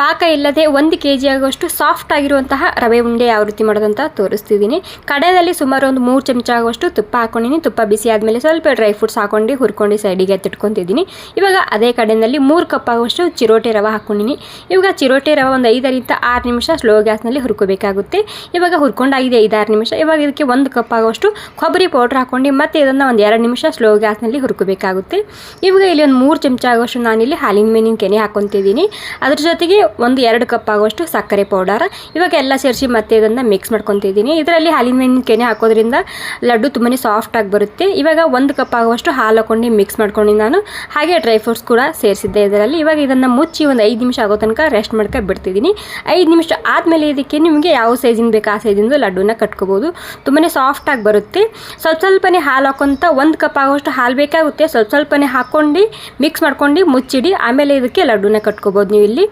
ಪಾಕ ಇಲ್ಲದೆ ಒಂದು ಕೆ ಜಿ ಆಗುವಷ್ಟು ಸಾಫ್ಟ್ ಆಗಿರುವಂತಹ ರವೆ ಉಂಡೆ ಯಾವ ರೀತಿ ಮಾಡೋದಂತ ತೋರಿಸ್ತಿದ್ದೀನಿ. ಕಡೆಯಲ್ಲಿ ಸುಮಾರು ಒಂದು ಮೂರು ಚಮಚ ಆಗುವಷ್ಟು ತುಪ್ಪ ಹಾಕೊಂಡಿನಿ. ತುಪ್ಪ ಬಿಸಿ ಆದಮೇಲೆ ಸ್ವಲ್ಪ ಡ್ರೈ ಫ್ರೂಟ್ಸ್ ಹಾಕೊಂಡು ಹುರ್ಕೊಂಡು ಸೈಡಿಗೆ ಎತ್ತಿಟ್ಕೊತಿದ್ದೀನಿ ಇವಾಗ ಅದೇ ಕಡೆಯಲ್ಲಿ ಮೂರು ಕಪ್ ಆಗುವಷ್ಟು ಚಿರೋಟೆ ರವೆ ಹಾಕೊಂಡಿನಿ. ಇವಾಗ ಚಿರೋಟೆ ರವೆ ಒಂದು ಐದರಿಂದ ಆರು ನಿಮಿಷ ಸ್ಲೋ ಗ್ಯಾಸ್ನಲ್ಲಿ ಹುರ್ಕೋಬೇಕಾಗುತ್ತೆ. ಇವಾಗ ಹುರ್ಕೊಂಡಾಗಿದೆ ಐದಾರು ನಿಮಿಷ. ಇವಾಗ ಇದಕ್ಕೆ ಒಂದು ಕಪ್ ಆಗುವಷ್ಟು ಕೊಬ್ಬರಿ ಪೌಡ್ರ್ ಹಾಕೊಂಡು ಮತ್ತೆ ಇದನ್ನು ಒಂದು ಎರಡು ನಿಮಿಷ ಸ್ಲೋ ಗ್ಯಾಸ್ನಲ್ಲಿ ಹುರ್ಕೋಬೇಕಾಗುತ್ತೆ. ಇವಾಗ ಇಲ್ಲಿ ಒಂದು ಮೂರು ಚಮಚ ಆಗುವಷ್ಟು ನಾನಿಲ್ಲಿ ಹಾಲಿನ ಮೇನಿನ ಕೆನೆ ಹಾಕೊತಿದ್ದೀನಿ. ಅದ್ರ ಜೊತೆಗೆ ಒಂದು ಎರಡು ಕಪ್ ಆಗುವಷ್ಟು ಸಕ್ಕರೆ ಪೌಡರ್ ಇವಾಗ ಎಲ್ಲ ಸೇರಿಸಿ ಮತ್ತೆ ಇದನ್ನು ಮಿಕ್ಸ್ ಮಾಡ್ಕೊತಿದ್ದೀನಿ. ಇದರಲ್ಲಿ ಹಾಲಿನ ಕೆನೆ ಹಾಕೋದ್ರಿಂದ ಲಡ್ಡು ತುಂಬಾ ಸಾಫ್ಟಾಗಿ ಬರುತ್ತೆ. ಇವಾಗ ಒಂದು ಕಪ್ ಆಗುವಷ್ಟು ಹಾಲು ಹಾಕೊಂಡು ಮಿಕ್ಸ್ ಮಾಡ್ಕೊಂಡು ನಾನು ಹಾಗೆ ಡ್ರೈ ಫ್ರೂಟ್ಸ್ ಕೂಡ ಸೇರಿಸಿದ್ದೆ ಇದರಲ್ಲಿ. ಇವಾಗ ಇದನ್ನು ಮುಚ್ಚಿ ಒಂದು ಐದು ನಿಮಿಷ ಆಗೋ ತನಕ ರೆಸ್ಟ್ ಮಾಡ್ಕೊ ಬಿಡ್ತಿದ್ದೀನಿ. ಐದು ನಿಮಿಷ ಆದಮೇಲೆ ಇದಕ್ಕೆ ನಿಮಗೆ ಯಾವ ಸೈಜಿಂದ ಬೇಕು ಆ ಸೈಜಿಂದು ಲಡ್ಡುನ ಕಟ್ಕೋಬೋದು. ತುಂಬಾ ಸಾಫ್ಟಾಗಿ ಬರುತ್ತೆ. ಸ್ವಲ್ಪ ಸ್ವಲ್ಪನೇ ಹಾಲು ಹಾಕೊಂತ ಒಂದು ಕಪ್ ಆಗುವಷ್ಟು ಹಾಲು ಬೇಕಾಗುತ್ತೆ. ಸ್ವಲ್ಪ ಸ್ವಲ್ಪನೇ ಹಾಕ್ಕೊಂಡು ಮಿಕ್ಸ್ ಮಾಡ್ಕೊಂಡು ಮುಚ್ಚಿಡಿ. ಆಮೇಲೆ ಇದಕ್ಕೆ ಲಡ್ಡುನ ಕಟ್ಕೋಬೋದು ನೀವು ಇಲ್ಲಿ